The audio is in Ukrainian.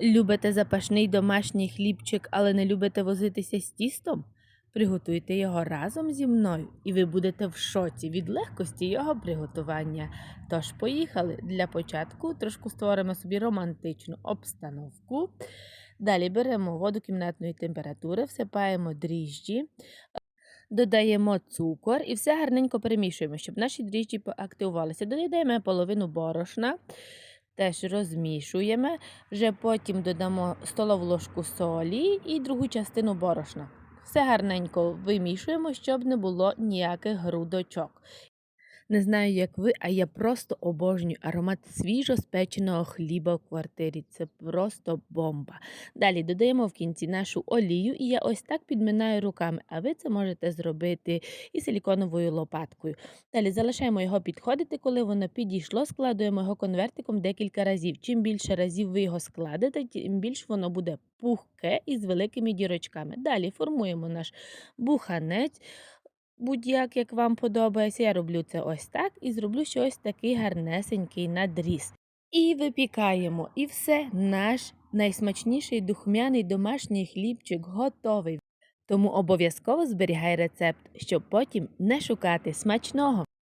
Любите запашний домашній хлібчик, але не любите возитися з тістом? Приготуйте його разом зі мною, і ви будете в шоці від легкості його приготування. Тож, поїхали. Для початку трошки створимо собі романтичну обстановку. Далі беремо воду кімнатної температури, всипаємо дріжджі, додаємо цукор і все гарненько перемішуємо, щоб наші дріжджі поактивувалися. Додаємо половину борошна, теж розмішуємо. Вже потім додамо столову ложку солі і другу частину борошна. Все гарненько вимішуємо, щоб не було ніяких грудочок. Не знаю, як ви, а я просто обожнюю аромат свіжо спеченого хліба в квартирі. Це просто бомба. Далі додаємо в кінці нашу олію, і я ось так підминаю руками, а ви це можете зробити і силіконовою лопаткою. Далі залишаємо його підходити, коли воно підійшло, складуємо його конвертиком декілька разів. Чим більше разів ви його складете, тим більше воно буде пухке і з великими дірочками. Далі формуємо наш буханець. Будь-як, як вам подобається, я роблю це ось так і зроблю щось такий гарнесенький надріз. І випікаємо. І все, наш найсмачніший духмяний домашній хлібчик готовий. Тому обов'язково зберігай рецепт, щоб потім не шукати смачного.